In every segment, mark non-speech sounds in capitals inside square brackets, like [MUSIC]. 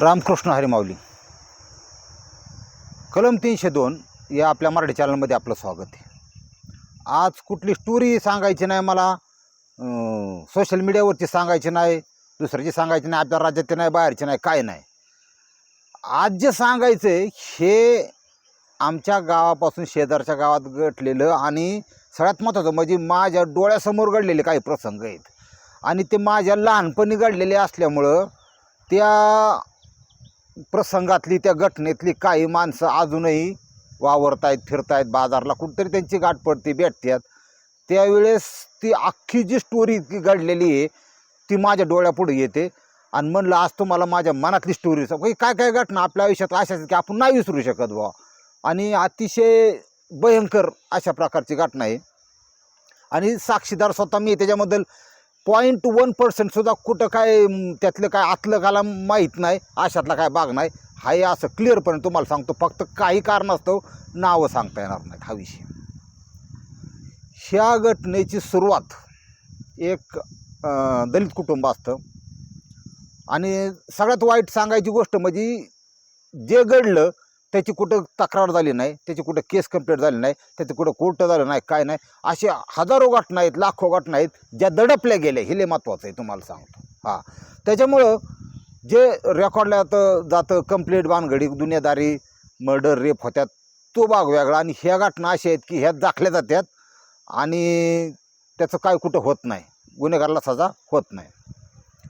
रामकृष्ण हरिमावली कलम तीनशे दोन या आपल्या मराठी चॅनलमध्ये आपलं स्वागत आहे. आज कुठली स्टोरी सांगायची नाही मला सोशल मीडियावरची सांगायची नाही दुसऱ्याची सांगायची नाही आपल्या राज्याची नाही बाहेरची नाही काय नाही. आज जे सांगायचं आहे हे आमच्या गावापासून शेजारच्या गावात घडलेलं आणि सगळ्यात महत्त्वाचं म्हणजे माझ्या डोळ्यासमोर घडलेले काही प्रसंग आहेत. आणि ते माझ्या लहानपणी घडलेले असल्यामुळं त्या प्रसंगातली त्या घटनेतली काही माणसं अजूनही वावरतायत फिरतायत बाजारला. कुठंतरी त्यांची गाठ पडते भेटतात त्यावेळेस ती अख्खी जी स्टोरी ती घडलेली आहे ती माझ्या डोळ्यापुढे येते. आणि म्हणलं आज तुम्हाला माझ्या मनातली स्टोरी काय काय घटना आपल्या आयुष्यात अशाच आहेत की आपण नाही विसरू शकत बा आणि अतिशय भयंकर अशा प्रकारची घटना आहे. आणि साक्षीदार स्वतः मी त्याच्याबद्दल पॉईंट वन पर्सेंटसुद्धा कुठं काय त्यातलं काय आतलं काला माहीत नाही अशातला काय भाग नाही. हाही असं क्लिअरपणे तुम्हाला सांगतो फक्त काही कारणास्तव नावं सांगता येणार नाहीत हा विषय. ह्या घटनेची सुरुवात एक दलित कुटुंब असतं. आणि सगळ्यात वाईट सांगायची गोष्ट म्हणजे जे घडलं त्याची कुठं तक्रार झाली नाही त्याची कुठं केस कंप्लीट झाली नाही त्याचं कुठं कोर्ट झालं नाही काय नाही असे हजारो घटना आहेत लाखो घटना आहेत ज्या दडपल्या गेल्या हे लय महत्त्वाचं आहे तुम्हाला सांगतो. हां. त्याच्यामुळं जे रेकॉर्डला जातं जातं कंप्लीट बानगडी दुनियादारी मर्डर रेप होत्यात तो भाग वेगळा आणि ह्या घटना अशा आहेत की ह्या दाखल्या जातात आणि त्याचं काय कुठं होत नाही गुन्हेगाराला सजा होत नाही.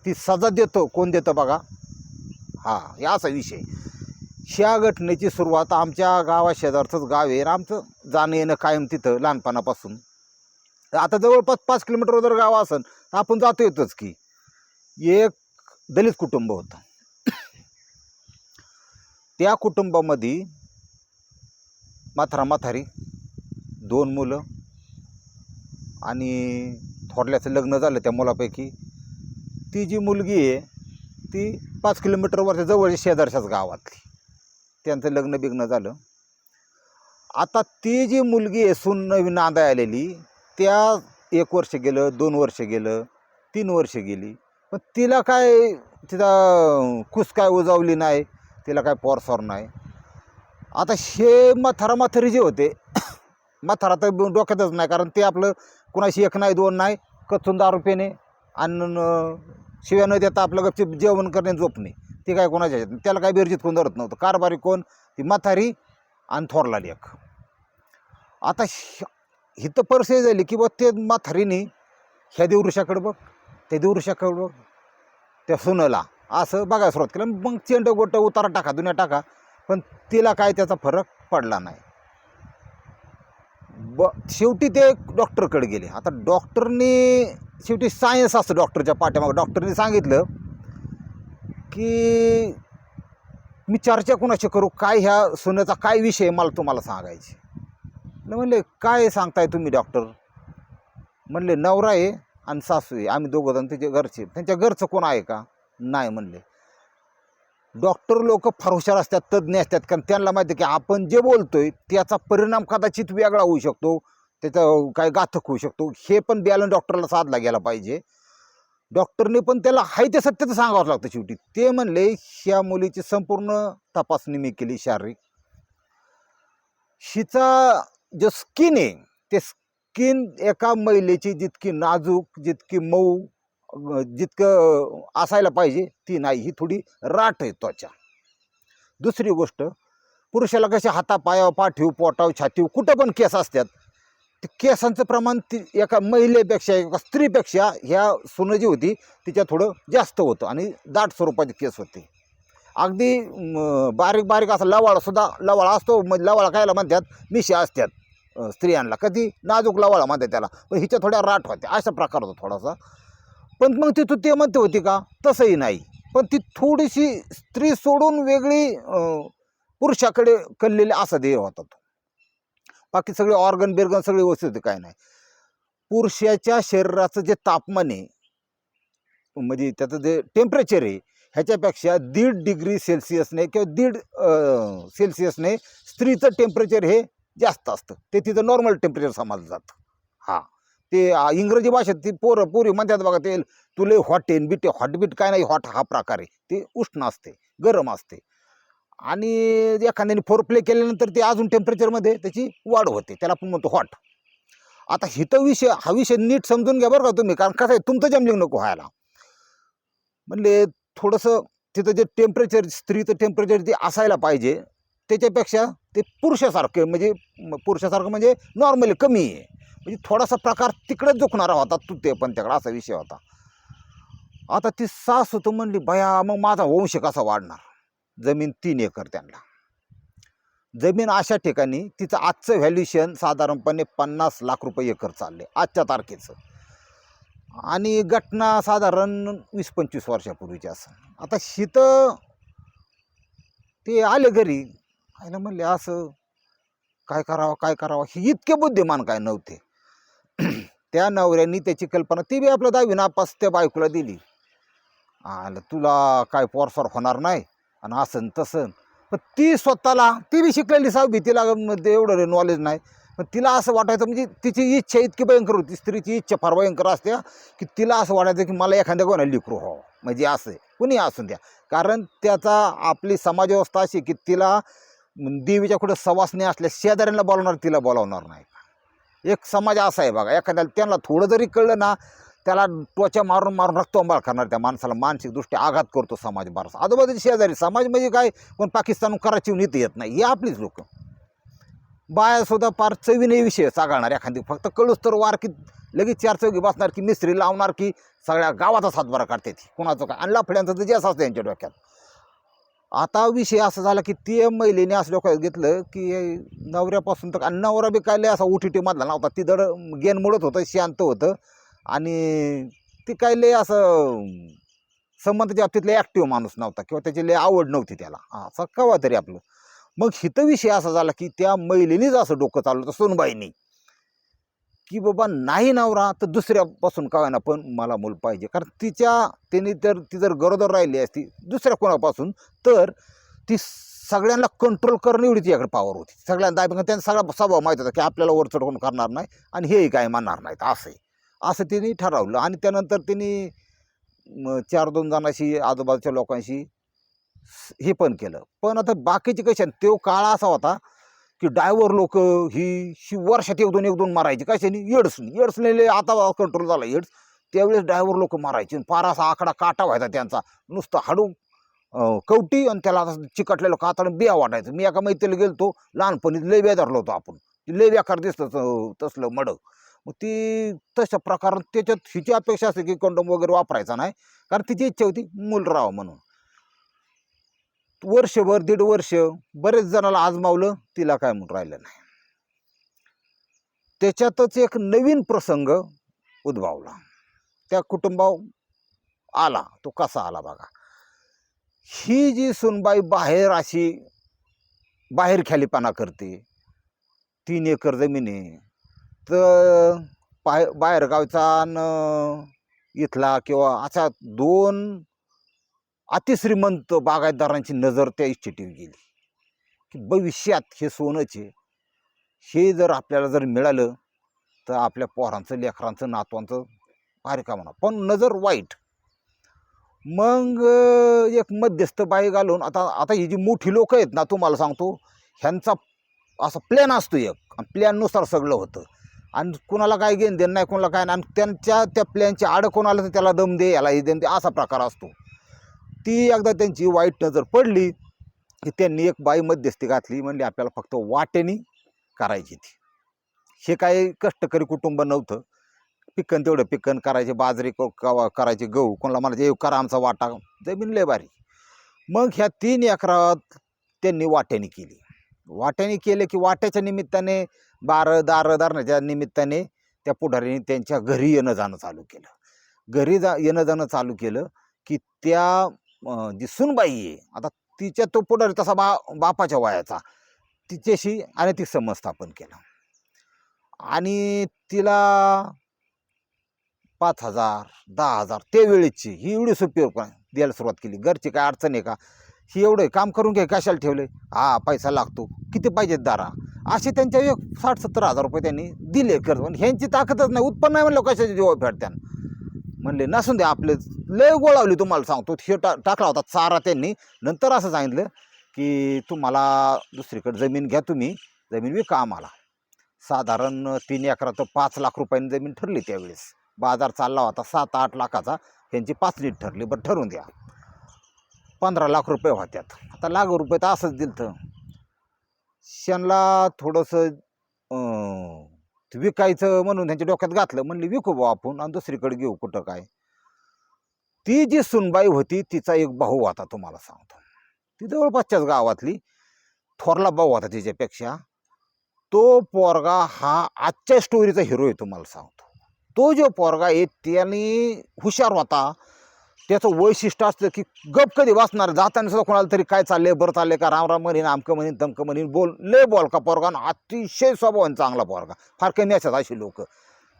ती सजा देतो कोण देतं बघा? हां हे असा विषय. ह्या घटनेची सुरुवात आमच्या गावा शेजारचंच गाव आहे. आमचं जाणं येणं कायम तिथं लहानपणापासून. आता जवळपास पाच किलोमीटर जर गाव असेल तर आपण जातो येतोच की. एक दलित कुटुंब होतं. त्या कुटुंबामध्ये म्हातारा म्हातारी दोन मुलं आणि थोरल्याचं लग्न झालं त्या मुलापैकी. ती जी मुलगी आहे ती पाच किलोमीटरवरच्या जवळच्या शेजारच्याच गावातली. त्यांचं लग्न बिग्न झालं. आता ती जी मुलगी आहे नवीन नांदा आलेली त्या एक वर्ष गेलं दोन वर्ष गेलं तीन वर्ष गेली. पण तिला काय तिचा कुस काय उजावली नाही तिला काय पोरसोर नाही. आता हे म्हातारा म्हातारी जे होते [COUGHS] म्हातारा तर डोक्यातच नाही कारण ते आपलं कुणाशी एक नाही दोन नाही कचून दारू पेने आणि न- शिव्या न देता आपलं गपचीप जेवण करणे झोपणे. ते काय कोणाच्या ह्याच्यात? त्याला काय बेरजीत कोण धरत नव्हतं. कारभारी कोण? ती म्हातारी आणि थोरला लेख. आता हि तर परिस्थिती झाली की बघ ते म्हातारीने ह्या देवऋषाकडं बघ त्या देवृषाकडं बघ त्या सुनला. असं बघायला सुरुवात केलं. मग चेंड गोटं उतारा टाका दुनिया टाका. पण तिला काय त्याचा फरक पडला नाही. ब शेवटी ते डॉक्टरकडे गेले. आता डॉक्टरनी शेवटी सायन्स असतं डॉक्टरच्या पाठ्यामागं डॉक्टरनी सांगितलं की मी चर्चा कुणाशी करू? काय ह्या सोन्याचा काय विषय आहे मला तुम्हाला सांगायचे? म्हणले काय सांगताय तुम्ही डॉक्टर म्हणले नवरा आहे आणि सासू आहे. आम्ही दोघं जण त्याच्या घरचे त्यांच्या घरचं कोण आहे का? नाही म्हणले. डॉक्टर लोक फार हुशार असतात तज्ज्ञ असतात कारण त्यांना माहिती आहे की आपण जे बोलतोय त्याचा परिणाम कदाचित वेगळा होऊ शकतो त्याचा काय घातक होऊ शकतो. हे पण बॅलन्स डॉक्टरला साधला गेला पाहिजे. डॉक्टरने पण त्याला हाय ते सत्य तर सांगावं लागतं शेवटी. ते म्हणले ह्या मुलीची संपूर्ण तपासणी मी केली शारीरिक. हिचा जो स्किन आहे ते स्किन एका महिलेची जितकी नाजूक जितकी मऊ जितकं असायला पाहिजे ती नाही. ही थोडी राठ आहे त्वचा. दुसरी गोष्ट पुरुषाला कसे हातापायावर पाठीव पोटाव छातीव कुठं पण केस असतात ते केसांचं प्रमाण ती एका महिलेपेक्षा एका स्त्रीपेक्षा ह्या सुनं जी होती तिच्या थोडं जास्त होतं आणि दाट स्वरूपाचे केस होते. अगदी बारीक बारीक असा लवाळासुद्धा लवाळा असतो मग लवाळा कायला म्हणतात मिशा असतात स्त्रियांना. कधी नाजूक लवाळा म्हणतात त्याला पण हिच्या थोड्या राठ होत्या अशा प्रकार होता थोडासा. पण मग तिथं ते म्हणते होती का तसंही नाही. पण ती थोडीशी स्त्री सोडून वेगळी पुरुषाकडे कललेली असा देह होता तो. बाकी सगळे ऑर्गन बिर्गन सगळे व्यवस्थित होते काय नाही. पुरुषाच्या शरीराचं जे तापमान आहे म्हणजे त्याचं जे टेम्परेचर आहे ह्याच्यापेक्षा दीड डिग्री सेल्सिअसने किंवा दीड सेल्सिअसने स्त्रीचं टेम्परेचर हे जास्त असतं. ते तिथं नॉर्मल टेम्परेचर समजलं जातं. हां. ते इंग्रजी भाषेत ती पोरं पोरी म्हणतात बघा ते तुले हॉटेन बिटे हॉटबीट काय नाही हॉट हा प्रकार आहे. ते उष्ण असते गरम असते. आणि एखाद्याने फोर प्ले केल्यानंतर ते अजून टेम्परेचरमध्ये त्याची वाढ होते. त्याला आपण म्हणतो हॉट आता हिथं विषय हा विषय नीट समजून घ्या बरं का तुम्ही. कारण कसं आहे तुमचं जमलिंग नको व्हायला. म्हणले थोडंसं तिथं जे टेम्परेचर स्त्रीचं टेम्परेचर जे असायला पाहिजे त्याच्यापेक्षा ते पुरुषासारखं म्हणजे पुरुषासारखं म्हणजे नॉर्मली कमी आहे. म्हणजे थोडासा प्रकार तिकडेच झुकणारा होता तू ते पण त्याकडं असा विषय होता. आता ती सास होतं म्हणली बया मग माझा वंश कसा वाढणार? जमीन तीन एकर त्यांना. जमीन अशा ठिकाणी तिचं आजचं व्हॅल्युएशन साधारणपणे पन्नास लाख रुपये एकर चालले आजच्या तारखेचं. आणि घटना साधारण वीस पंचवीस वर्षापूर्वीची असं. आता शीत ते आले घरी आईला म्हणले असं काय करावं काय करावं? हे इतके बुद्धिमान काय नव्हते. [CLEARS THROAT] त्या नवऱ्यांनी त्याची कल्पना ती बी आपलं दहावी त्या बायकोला दिली. आलं तुला काय पोरसोर होणार नाही? आणि असं तसं. पण ती स्वतःला ती बी शिकलेली सहावी तिला एवढं नॉलेज नाही. पण तिला असं वाटायचं म्हणजे तिची इच्छा इतकी भयंकर होती स्त्रीची इच्छा फार भयंकर असते की तिला असं वाटायचं की मला एखाद्या कोणा लिकरू व्हावं म्हणजे असं कुणी असून द्या. कारण त्याचा आपली समाजव्यवस्था अशी की तिला देवीच्या कुठं सवासणी असल्या शेजाऱ्यांना बोलावणार तिला बोलावणार नाही. एक समाज असा आहे बघा. एखाद्याला त्यांना थोडं जरी कळलं ना त्याला त्वचा मारून मारून रक्तंबाळ करणार त्या माणसाला. मानसिकदृष्ट्या आघात करतो समाज बारसा. आजूबाजूचे शेजारी समाज म्हणजे काय कोण पाकिस्तान कराचीहून इथं येत नाही हे आपलीच लोक. बायासुद्धा फार चवीने विषय चागळणार एखादी. फक्त कळूस तर वार की लगेच चार चौघी बसणार की मिस्त्री लावणार की सगळ्या गावाचा सातबारा काढते ती. कुणाचं काय? आणि लाफड्यांचं तर जे असतं त्यांच्या डोक्यात. आता विषय असा झाला की ते महिलेने असं डोक्यात घेतलं की नवऱ्यापासून तर आणि नवरा बी काय लय असा उठीटी मधला नव्हता. ती दड गेन मोडत होतं शांत होतं. आणि ती काय लय असं संबंधाच्या बाबतीत लय ॲक्टिव्ह माणूस नव्हता किंवा त्याची लय आवड नव्हती त्याला. असं कवा तरी आपलं. मग हितं विषय असा झाला की त्या महिलेनेच असं डोकं चाललं होतं सोनबाईनी. की बाबा नाही नवरा तर दुसऱ्यापासून का ना पण मला मूल पाहिजे. कारण तिच्या तिने तर ती जर गरोदर राहिली असती दुसऱ्या कोणापासून तर ती सगळ्यांना कंट्रोल करणं एवढी तिच्याकडे पॉवर होती. सगळ्यांना दाब त्यांचा सगळा स्वभाव माहीत होता की आपल्याला वरचढ कोण करणार नाही आणि हेही काय म्हणणार नाहीत असं आहे असं तिने ठरवलं. आणि त्यानंतर तिने चार दोन जणांशी आजूबाजूच्या लोकांशी हे पण केलं. पण आता बाकीचे कसे तो काळ असा होता की डायव्हर लोक ही शि वर्षात एक दोन एक दोन मारायची. कशाने? एड्सने येड्सने आता कंट्रोल झाला एड्स त्यावेळेस डायव्हर लोक मारायचे. फार असा आकडा काटा व्हायचा त्यांचा. नुसतं हाडू कवटी आणि त्याला आता चिकटलेलं कातडं बिया वाटायचं. मी एका मैत्रीला गेलो तो लहानपणी लय धरलो होतो आपण. ती लय दिसतं तसलं मड मग ती तशा प्रकार त्याच्यात हिची अपेक्षा असते की कंडोम वगैरे वापरायचा नाही. कारण तिची इच्छा होती मूल राहावं म्हणून. वर्षभर दीड वर्ष बरेच जणाला आजमावलं तिला काय म्हणून राहिलं नाही. त्याच्यातच एक नवीन प्रसंग उद्भवला. त्या कुटुंबाव आला. तो कसा आला बघा. ही जी सुनबाई बाहेर अशी बाहेर ख्यालीपणा करते तीन एकर जमीन आहे. तर बाहेर बाहेरगावचा न इथला किंवा अशा दोन अतिश्रीमंत बागायतदारांची नजर त्या इस्टेटीवर गेली. की भविष्यात हे सोनंचे हे जर आपल्याला जर मिळालं तर आपल्या पोरांचं लेकरांचं नातवांचं भारी का म्हणा पण नजर वाईट. मग एक मध्यस्थ बाई घालून आता आता ही जी मोठी लोक आहेत ना तुम्हाला सांगतो ह्यांचा असा प्लॅन असतो एक. प्लॅननुसार सगळं होतं. आणि कुणाला काय घेणं देणं नाही कुणाला काय नाही. आणि त्यांच्या त्या प्लॅनची आड कोणाला तर त्याला दम दे याला हे दम दे असा प्रकार असतो. ती एकदा त्यांची वाईट नजर पडली की त्यांनी एक बाई मध्यस्थी घातली म्हणजे आपल्याला फक्त वाटेनी करायची ती. हे काही कष्टकरी कुटुंब नव्हतं. पिकन तेवढं पिकन करायचे बाजरी क- करायचे गहू. कोणाला म्हणायचे "ए, करा आमचा वाटा. जमीन लय भारी. मग ह्या तीन एकरात त्यांनी वाट्यानी केली. वाट्याने केले की वाट्याच्या निमित्ताने बार दार दारण्याच्या निमित्ताने त्या पुढाऱ्यांनी त्यांच्या घरी येणं जाणं चालू केलं. घरी जा येणं जाणं चालू केलं की त्या जी सुनबाई आहे आता तिच्या तो पुढारी तसा बा बापाच्या वयाचा. तिच्याशी आणि ती स्थापन केलं. आणि तिला पाच हजार दहा हजार त्यावेळेची ही एवढी सोपी द्यायला सुरुवात केली. घरची काय अडचण आहे का? ही एवढं काम करून घे कशाला ठेवले हा पैसा लागतो. किती पाहिजेत दारा? असे त्यांच्या एक साठ सत्तर हजार रुपये त्यांनी दिले कर्ज. पण ह्यांची ताकदच नाही. उत्पन्न नाही म्हणलं कशाचे जीवा फेडत्यान. म्हणले नसून दे आपले लय गोळावली तुम्हाला सांगतो. हे टा टाकला होता चारा त्यांनी. नंतर असं सांगितलं की तुम्हाला दुसरीकडे जमीन घ्या तुम्ही. जमीन विका आम्हाला. साधारण तीन एकराचं पाच लाख रुपयांनी जमीन ठरली त्यावेळेस. बाजार चालला होता सात आठ लाखाचा. ह्यांची पाच लीट ठरली बरं ठरवून द्या. पंधरा लाख रुपये होत्यात. आता लाख रुपये तर असंच दिलं तर त्यांना थोडंसं विकायचं म्हणून त्यांच्या डोक्यात घातलं. म्हणले विकू बा आपण आणि दुसरीकडे घेऊ कुठं काय? ती जी सुनबाई होती तिचा एक भाऊ होता तुम्हाला सांगतो. ती जवळपासच्याच गावातली थोरला भाऊ होता तिच्यापेक्षा. तो पोरगा हा आजच्या स्टोरीचा हिरो आहे तुम्हाला सांगतो. तो जो पोरगा आहे त्याने हुशार होता. त्याचं वैशिष्ट्य असतं की गप कधी वाचणार जाताना सुद्धा कोणाला तरी काय चाललंय बरं चाललंय का? रामराम म्हणेन म्हणीन आमकं म्हणीन तमकं म्हणीन बोल लय बोल का पोरगा? आणि अतिशय स्वभावाने चांगला पोरगा. फार कमी असतात अशी लोक.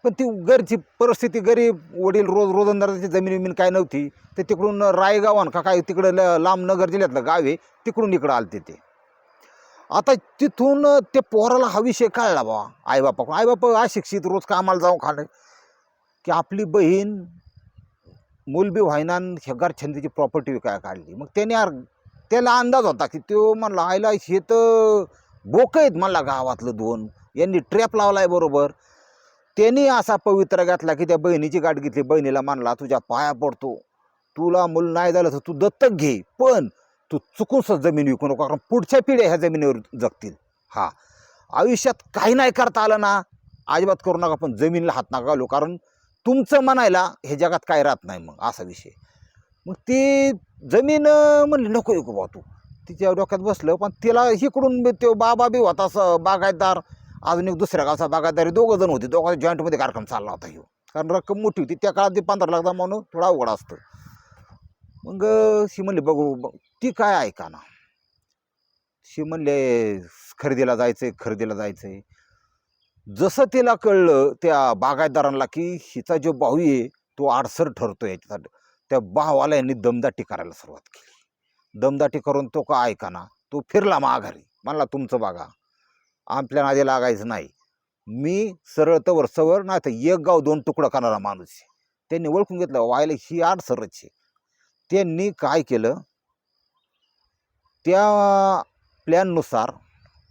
पण ती घरची परिस्थिती गरीब वडील रोज रोजंदाराची जमीन विमीन काय नव्हती ते तिकडून रायगावान का काय तिकडं ल- लांब नगर जिल्ह्यातलं गाव आहे तिकडून इकडं आलते ते. आता तिथून ते पोराला हा विषय कळला बा आईबापाकडून. आईबापा अशिक्षित रोज कामाला जाऊन खाणे. की आपली बहीण मूलबी व्हायना शेगार छंदीची प्रॉपर्टी विकाय काढली. मग त्याने यार त्याला अंदाज होता की तो म्हणला आईला हे तर बोकं आहेत म्हणला गावातलं दोन. यांनी ट्रॅप लावलाय बरोबर. त्यांनी असा पवित्र घातला की त्या बहिणीची गाठ घेतली. बहिणीला मानला तुझ्या पाया पडतो. तुला मूल नाही झालं तर तू दत्तक घे. पण तू चुकूनच जमीन विकू नको कारण पुढच्या पिढ्या ह्या जमिनीवर जगतील. हा. आयुष्यात काही नाही करता आलं ना. अजिबात करू नका पण जमीनला हात नका घालू. कारण तुमचं म्हणायला हे जगात काय राहत नाही मग असा विषय. मग ती जमीन म्हणली नको विकू बा तू. तिच्या डोक्यात बसलं पण तिला इकडून तो बाबा बी होता असं बागायतदार अजून एक दुसऱ्या गावचा बागायतदार दोघं जण होते दोघांचा जॉईंटमध्ये कार्यक्रम चालला होता ह्यो. कारण रक्कम मोठी होती त्या काळात ते पंधरा लाख म्हणून थोडा अवघड असतं. मग शी म्हणली बघू ती काय ऐका ना शी म्हणले खरेदीला जायचं आहे खरेदीला जायचं आहे जसं तिला कळलं त्या बागायतदारांना की हिचा जो भाऊ आहे तो आडसर ठरतो याच्यासाठी. त्या भावाला यांनी दमदाटी करायला सुरुवात केली. दमदाटी करून तो का ऐकाना तो फिरला माघारी. म्हणला तुमचं बघा आपल्या नादी लागायचं नाही. मी सरळ तर सवर नाही तर एक गाव दोन तुकडं करणारा माणूस आहे. त्यांनी ओळखून घेतलं व्हायला ही आडसरच आहे. त्यांनी काय केलं? त्या प्लॅननुसार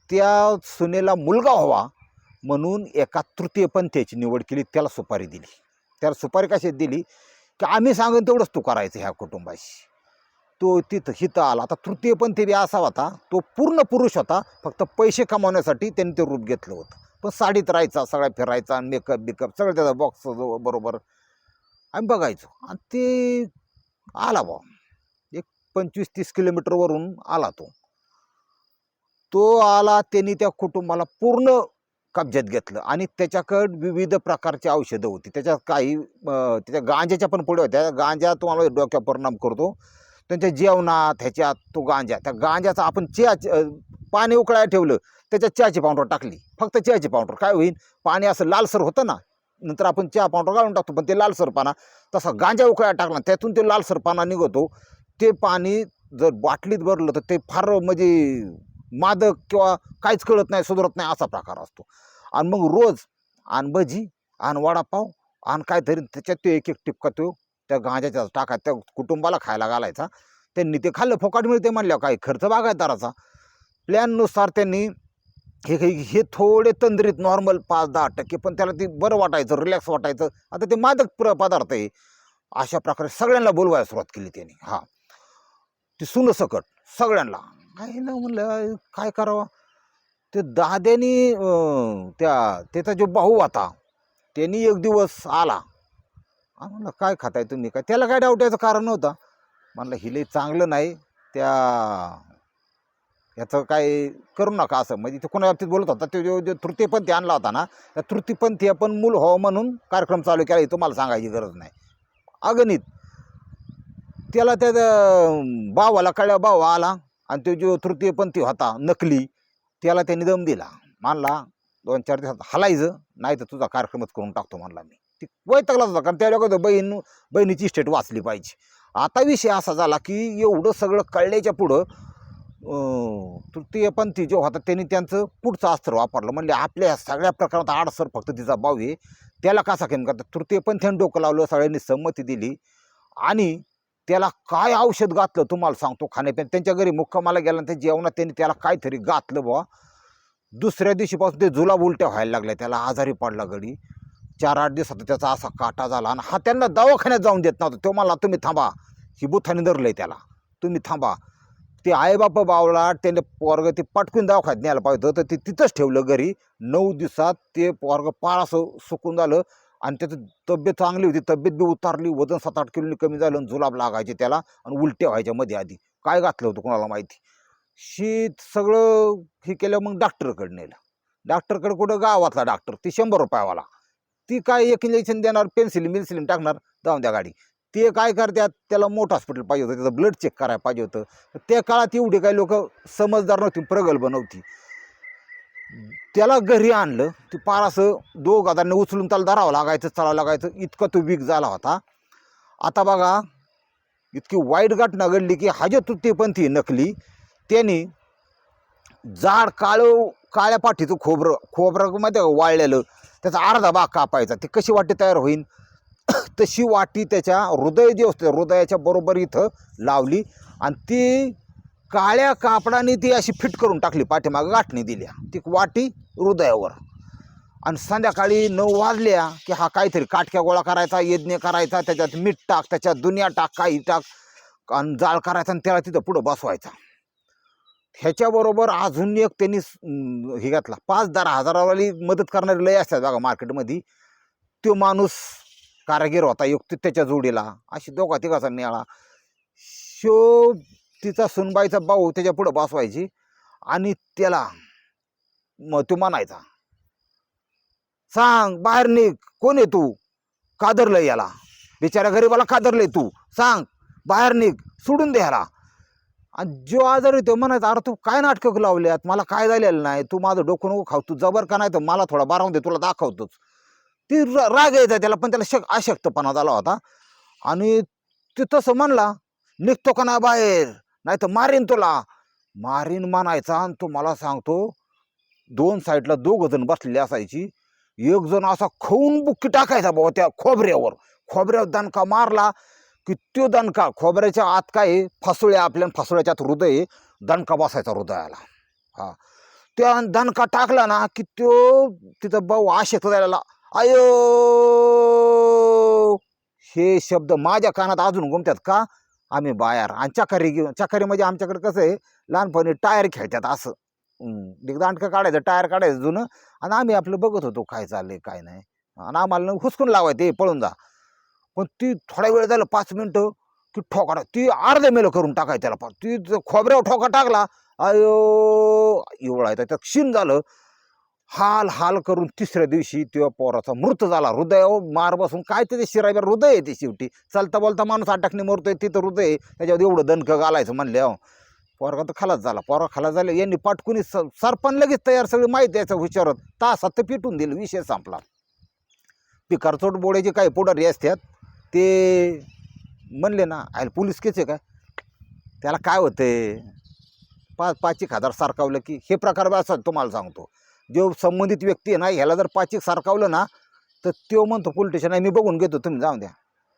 त्या सुनेला मुलगा व्हावा म्हणून एका तृतीयपंथीची निवड केली त्याला सुपारी दिली. त्याला सुपारी कशी दिली? की आम्ही सांगून तेवढंच तू करायचं ह्या कुटुंबाशी. तो तिथं हिथं आला. आता तृतीयपंथी बी असा होता तो पूर्ण पुरुष होता फक्त पैसे कमावण्यासाठी त्यांनी ते रूप घेतलं होतं. पण साडीत राहायचा सगळा फिरायचा मेकअप बिकअप सगळं त्याचा बॉक्स बरोबर. आम्ही बघायचो. आणि ते आला बा एक पंचवीस तीस किलोमीटरवरून आला तो. तो आला त्यांनी त्या कुटुंबाला पूर्ण कब्जात घेतलं आणि त्याच्याकडं विविध प्रकारची औषधं होती. त्याच्यात काही त्याच्या गांज्याच्या पण पुढे होत्या. गांजा तुम्हाला डोक्यावर परिणाम करतो. त्यांच्या जेवणात ह्याच्यात तो गांजा त्या गांजाचा आपण चहा पाणी उकळायला ठेवलं त्याच्यात चहाची पावडर टाकली. फक्त चहाची पावडर. काय होईल पाणी असं लालसर होतं ना नंतर आपण चहा पावडर घालून टाकतो पण ते लालसरपाना तसा गांजा उकळायला टाकला त्यातून ते लालसरपाना निघतो. ते पाणी जर बाटलीत भरलं तर ते फार म्हणजे मादक किंवा काहीच कळत नाही सुधरत नाही असा प्रकार असतो. आणि मग रोज आण भजी आण वडापाव आणि काहीतरी त्याच्यात तो एक एक टिपका तो त्या गांजाच्या टाका त्या कुटुंबाला खायला घालायचा. त्यांनी ते खाल्लं फोकाट मिळते म्हणल्यावर काही खर्च बागायतदाराचा प्लॅननुसार त्यांनी हे हे हे थोडे तंद्रीत नॉर्मल पाच दहा टक्के पण त्याला ते बरं वाटायचं रिलॅक्स वाटायचं. आता ते मादक प्र पदार्थ आहे. अशा प्रकारे सगळ्यांना बोलवायला सुरुवात केली त्यांनी. हां. ती सुनसकट सगळ्यांना. काही ना म्हणलं काय करावं? ते दाद्यानी त्या त्याचा जो भाऊ होता त्यांनी एक दिवस आला. म्हणलं काय खाताय तुम्ही? काय? त्याला काय डावट्याचं कारण नव्हतं. म्हणलं हिले चांगलं नाही. त्या याचं काय करू नका असं. म्हणजे ते कोणा बाबतीत बोलत होता तो जो जो तृतीयपंथी आणला होता ना त्या तृतीयपंथी आपण मूल हो म्हणून कार्यक्रम चालू केला. हे तुम्हाला सांगायची गरज नाही. अगणित. त्याला त्या भावाला कळल्या भाव आला. आणि तो जो तृतीयपंथी होता नकली त्याला त्यांनी दम दिला. मानला दोन चार दिवसात हलायचं नाही तर तुझा कार्यक्रमच करून टाकतो म्हणला मी. ती वैतकलाच होता कारण त्या लोकांचं बहीण बहिणीची स्टेट वाचली पाहिजे. आता विषय असा झाला की एवढं सगळं कळल्याच्या पुढं तृतीयपंथी जो होता त्यांनी त्यांचं पुढचं अस्त्र वापरलं. म्हणजे आपल्या सगळ्या प्रकारात आडसर फक्त तिचा भाऊ आहे. त्याला कसा केम करतात तृतीयपंथीने डोकं लावलं सगळ्यांनी संमती दिली. आणि त्याला काय औषध घातलं तुम्हाला सांगतो खाण्यापिण्या त्यांच्या घरी मुक्कामाला गेल्यानंतर जेवणात त्यांनी त्याला काहीतरी घातलं बुवा. दुसऱ्या दिवशीपासून ते जुलाब उलट्या व्हायला लागल्या त्याला आजारी पडला गडी चार आठ दिवसात त्याचा असा काटा झाला आणि हा त्यांना दवाखान्यात जाऊन देत नव्हता. तो मला तुम्ही थांबा ही बुथाने धरलंय त्याला. तुम्ही थांबा. ते आईबाप बावला त्याने पोरग ते पटकून दवाखान्यात न्यायला पाहिजे होतं. तर ते तिथंच ठेवलं घरी. नऊ दिवसात ते पोरग पार असं सुकून झालं. आणि त्याचं तब्येत चांगली होती तब्येत बी उतारली वजन सात आठ किलोनी कमी झालं आणि जुलाब लागायचे त्याला आणि उलट्या व्हायच्या मध्ये आधी. काय घातलं होतं कोणाला माहिती? शीत सगळं हे केलं मग डॉक्टरकडे नेलं. डॉक्टरकडे कुठं? गावातला डॉक्टर ती शंभर रुपयावाला. ती काय एक इंजेक्शन देणार पेन्सिलिन बिन्सिलिन टाकणार जाऊन द्या गाडी. ते काय करतात? त्याला मोठं हॉस्पिटल पाहिजे होतं त्याचं ब्लड चेक करायला पाहिजे होतं. त्या काळात एवढी काही लोक समजदार नव्हती प्रगल्भ नव्हती. त्याला घरी आणलं. ते पार असं दोघ हातांनी उचलून त्याला धरावं लागायचं चढावं लागायचं. इतका तो वीक झाला होता. आता बघा इतकी वाईट घटना घडली की हज तृतीयपंथी नकली त्यांनी जाड काळं काळ्या पाठीचं खोबरं खोबरं माहिती का वाळलेलं त्याचा अर्धा भाग कापायचा. ती कशी वाटी तयार होईल तशी वाटी त्याच्या हृदय जे असते हृदयाच्या बरोबर इथं लावली. आणि ती काळ्या कापडाने ती अशी फिट करून टाकली पाठीमागं गाठणी दिल्या. ती वाटी हृदयावर. आणि संध्याकाळी नऊ वाजल्या की हा काहीतरी काटक्या गोळा करायचा यज्ञ करायचा त्याच्यात मीठ टाक त्याच्यात दुनिया टाक काही टाक आणि जाळ करायचा आणि त्याला तिथं पुढं बसवायचा. ह्याच्याबरोबर अजून एक त्यांनी हे घातला. पाच दहा हजारावाली मदत करणारे लय असतात बघा मार्केटमध्ये. तो माणूस कारागीर होता युक्त त्याच्या जोडीला. अशी दोघा तिघाचा निळा शो तिचा सुनबाईचा भाऊ त्याच्या पुढं बसवायची आणि त्याला मग तो म्हणायचा सांग बाहेर निघ. कोण आहे तू? कादरलं याला. बिचाऱ्या गरीबाला कादरलंय तू. सांग बाहेर निघ. सोडून दे ह्याला आणि जो आजार तो म्हणायचा अरे तू काय नाटकं लावल्यात? मला काय झालेलं नाही? तू माझं डोकं नको खाऊ. तू जबर का नाही तर मला थोडा बारावून दे. तुला दाखवतोच. ती राग यायचा त्याला पण त्याला शक अशक्तपणा झाला होता. आणि ते तसं म्हणला निघतो का नाही बाहेर? नाही तर मारीन तुला. मारीन म्हणायचा आणि तो मला सांगतो दोन साईडला दोघ जण बसलेली असायची. एक जण असा खाऊन बुक्की टाकायचा बाबा त्या खोबऱ्यावर. खोबऱ्यावर दणका मारला की तो दणका खोबऱ्याच्या आत काय आहे? फसुळ्या आपल्या फसुळ्याच्या आत हृदय आहे, दणका बसायचा हृदयाला. हा. त्या दणका टाकला ना की तो तिथं भाऊ आशेत जायला आयो हे शब्द माझ्या कानात अजून गुमतात का? आम्ही बाहेर. आणि चकारी घेऊन चकारी म्हणजे आमच्याकडे कसं आहे लहानपणी टायर खेळतात असं. हम्म. एक दांडकं काढायचं टायर काढायचं जुनं आणि आम्ही आपलं बघत होतो काय चाललंय काय नाही. आणि आम्हाला हुसकून लावायचं पळून जा. पण ती थोडा वेळ झालं पाच मिनटं की ठोका ती अर्ध मेलं करून टाकाय त्याला. पण ती खोबऱ्यावर ठोका टाकला अयो एवढा आहे त्याचं क्षीण झालं हाल हाल करून तिसऱ्या दिवशी तेव्हा पोराचा मृत झाला. हृदय मार बसून काय ते शिरायवर हृदय आहे ते शेवटी. चालता बोलता माणूस अटकणे मरतोय तिथं हृदय आहे. त्याच्यावर एवढं दणकं घालायचं म्हणले अहो पोरगा तर खालाच झाला. पोरा खालाच झाले. यांनी पाटकुनी स सरपण लगेच तयार सगळी माहिती याचं विचारत तासात तर पिटून दिलं. विषय संपला. पिकारचोट बोड्याचे काही पुढारी असतात ते म्हणले ना आयल पोलीस केचे आहे काय त्याला काय होते पाच पाच एक हजार सारखावलं की हे प्रकार बी असतात तुम्हाला सांगतो. जो संबंधित व्यक्ती आहे ना ह्याला जर पाच एक सारखावलं ना तर तो म्हणतो पोलीस स्टेशन आहे मी बघून घेतो तुम्ही जाऊन द्या.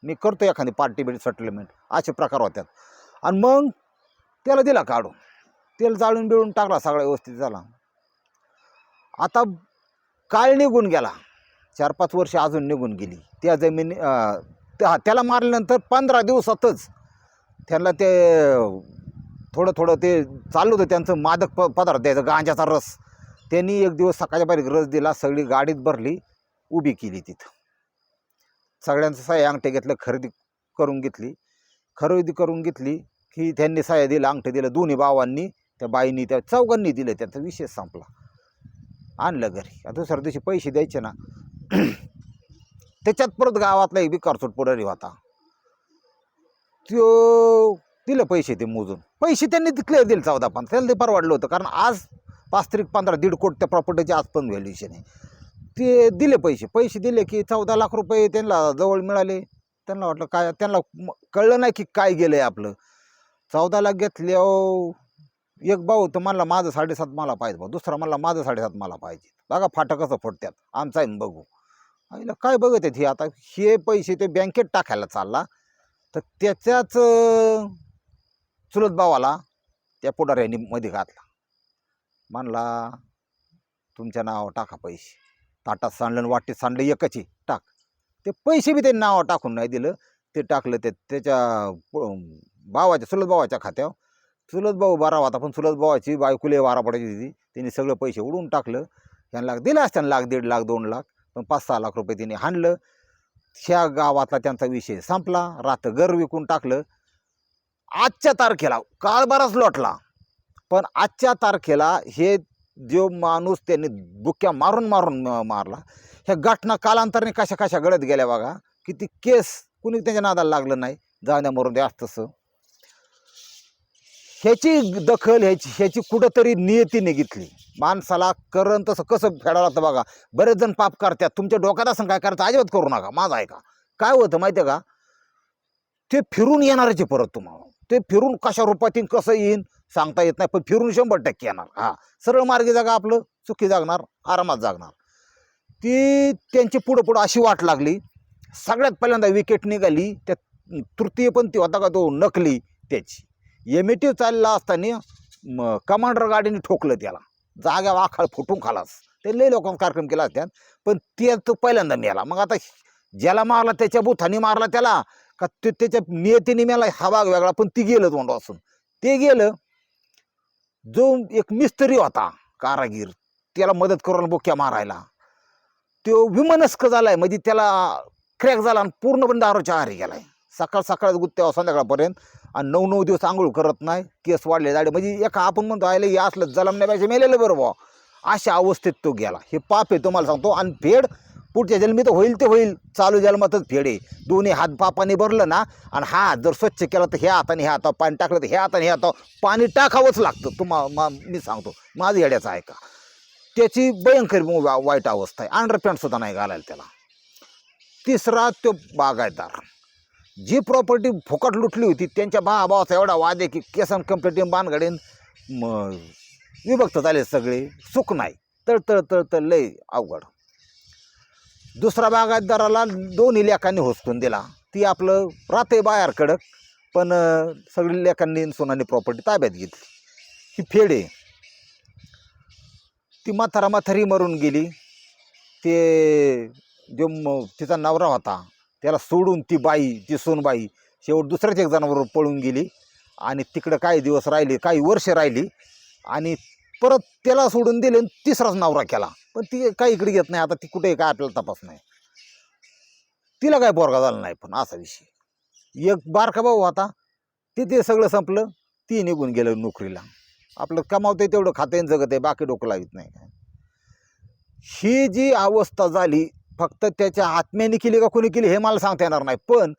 मी करतो एखादी पार्टी बिटी सेटलमेंट. असे प्रकार होतात. आणि मग त्याला दिला काढून. तेल जाळून बिळून टाकला सगळा व्यवस्थित झाला. आता काळ निघून गेला. चार पाच वर्ष अजून निघून गेली. त्या जमिनी त्या त्याला मारल्यानंतर पंधरा दिवसातच त्यांना ते थोडं थोडं ते चालू होतं त्यांचं मादक प पदार्थ द्यायचं गांजाचा रस. त्यांनी एक दिवस सकाळच्या बारीक रस दिला सगळी गाडीत भरली उभी केली तिथं. सगळ्यांचं साह्या अंगठे घेतलं खरेदी करून घेतली. खरेदी करून घेतली की त्यांनी साह्या दिलं अंगठे दिलं दोन्ही भावांनी त्या बाईंनी त्या चौघांनी दिलं त्याचा विषय संपला. आणलं घरी. आता दुसऱ्या दिवशी पैसे द्यायचे ना. [CLEARS THROAT] त्याच्यात परत गावातला एक बिकारचोट पुढारी होता त्यो दिलं पैसे ते मोजून. पैसे त्यांनी क्लिअर दिले चौदा पण त्याला ते परवाडलं होतं कारण आज पाच तारीख पंधरा दीड कोट त्या प्रॉपर्टीचे आज पण व्हॅल्युएशन आहे. ते दिले पैसे. पैसे दिले की चौदा लाख रुपये त्यांना जवळ मिळाले. त्यांना वाटलं काय त्यांना कळलं नाही की काय गेलं आहे आपलं. चौदा लाख घेतल्या एक भाऊ तर मला माझं साडेसात मला पाहिजे भाऊ. दुसरा म्हणला माझं साडेसात मला पाहिजे. बघा फाटं कसं फोडत्यात आमचा आहे बघू. आईला काय बघत आहेत हे आता? हे पैसे ते बँकेत टाकायला चालला. तर त्याच्याच चुलत भावाला त्या पुढाऱ्यांनी मध्ये घातला. म्हणला तुमच्या नावावर टाका पैसे. ताटात सांडलं आणि वाटीत सांडलं एकच आहे. टाक. ते पैसे बी त्यांनी नावावर टाकून नाही दिलं. ते टाकलं ते त्याच्या भावाच्या चुलत भावाच्या खात्यावर. चुलत भाऊ बारा होता पण चुलत भावाची बायकुले वारा पडायची होती. त्यांनी सगळं पैसे उडून टाकलं. त्यांना लाख दिलं असत्यानं लाख दीड लाख दोन लाख. पण पाच सहा लाख रुपये त्यांनी हाणलं. ह्या गावातला त्यांचा विषय संपला. रात्र घर विकून टाकलं. आजच्या तारखेला काळ बराच लोटला. पण आजच्या तारखेला हे जो माणूस त्यांनी बुक्या मारून मारून मारला ह्या घटना कालांतराने कशा कशा गळत गेल्या बघा. किती केस कुणी त्याच्या नादाला लागलं नाही. जाण्या मरून द्या तसं. ह्याची दखल ह्याची ह्याची कुठंतरी नियतीने घेतली. माणसाला करण तसं कसं फेडावं लागतं बघा. बरेच जण पाप करतात. तुमच्या डोक्यात असं काय करायचं? अजिबात करू नका. माझं ऐका. काय होतं माहिती आहे का? ते फिरून येणारच आहे परत तुम्हाला. ते फिरून कशा रूपात येईन कसं येईन सांगता येत नाही पण फिरून शंभर टक्के येणार. हां सरळ मार्गी जागा आपलं चुकी जागणार आरामात जागणार. ती त्यांची पुढं पुढं अशी वाट लागली. सगळ्यात पहिल्यांदा विकेट निघाली त्या तृतीयपंथी होता का तो नकली त्याची. एम ए टी चालला असताना कमांडर गाडीने ठोकलं त्याला. जाग्या वाखाळ फुटून खालास. ते लई लोकांचा कार्यक्रम केला त्यात पण ते तो पहिल्यांदा मिळाला मग आता ज्याला मारला त्याच्या बुथाने मारला त्याला का ते त्याच्या नियतीने मिळाला हा भाग वेगळा पण ती गेलं तोंड असून ते गेलं जो एक मिस्त्री होता कारागीर त्याला मदत करून बुक्या मारायला. तो विमनस्क झालाय म्हणजे त्याला क्रॅक झाला आणि पूर्णपणे दारूच्या आहारी गेलाय. सकाळ सकाळ गुत्त्यावर संध्याकाळपर्यंत आणि नऊ नऊ दिवस आंघोळ करत नाही केस वाढले जाडे. म्हणजे एका आपण म्हणतो आयला हे असलं जलमण्यापेक्षा मेलेलं बरं बुवा. अशा अवस्थेत तो गेला. हे पाप आहे तुम्हाला सांगतो. आणि फेड पुढच्या जन्मी तर होईल ते होईल. चालू जन्मातच फेडे. दोन्ही हात पापाने भरलं ना आणि हात जर स्वच्छ केला तर ह्या हाताने ह्या हातावर पाणी टाकलं तर ह्या हाताने ह्या हातावर पाणी टाकावंच लागतं. तुम्हा मा मी सांगतो. माझं येड्याचं ऐका. त्याची भयंकर वा- वाईट अवस्था आहे. अंडरपॅन्टसुद्धा नाही घालायला त्याला. तिसरा तो बागायतदार. जी प्रॉपर्टी फुकट लुटली होती त्यांच्या भावाचा एवढा वाद आहे की केसन कंप्लेंट बांधगडीन म विभक्त झाले सगळे. सुख नाही. तळ तळ तळ तळ लय अवघड. दुसरा बागायतदाराला दोन्ही लेखांनी होसकून दिला. ती आपलं राहते बाहेर कडक पण सगळी लेखांनी सोनानी प्रॉपर्टी ताब्यात घेतली. ही फेड आहे. ती म्हातारा म्हातारी मरून गेली. ते जो तिचा नवरा होता त्याला सोडून ती बाई ती सोनबाई शेवट दुसऱ्याच एक जणांबरोबर पळून गेली. आणि तिकडं काही दिवस राहिली काही वर्ष राहिली. आणि परत त्याला सोडून दिले आणि तिसराच नवरा केला. पण ती काही इकडे घेत नाही. आता ती कुठे काय आपल्याला तपास नाही. तिला काय बोरगा झाला नाही पण असा विषय. एक बारका भाऊ होता. ते ते सगळं संपलं. ती निघून गेलं नोकरीला. आपलं कमावते तेवढं खाते जगत आहे बाकी डोकं लावित नाही ही जी अवस्था झाली फक्त त्याच्या आत्म्याने केली का कोणी केली हे मला सांगता येणार नाही. पण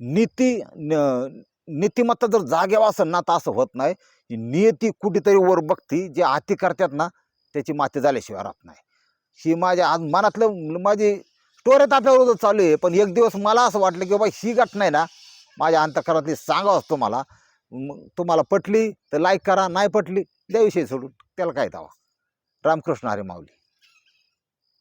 नीती न- नीतिमत्ता जर जाग्यावर असेल ना तर असं होत नाही. नियती कुठेतरी वर बघती. जे हाती करतात ना त्याची माती झाल्याशिवाय राहत नाही. ही माझ्या आज मनातलं माझी स्टोऱ्यात आपल्याबरोबर चालू आहे. पण एक दिवस मला असं वाटलं की बाबा ही घटना आहे ना माझ्या अंतकरातली सांगावंच तुम्हाला. तुम्हाला पटली तर लाईक करा नाही पटली त्याविषयी सोडून त्याला काय दावा? रामकृष्ण हरी माऊली.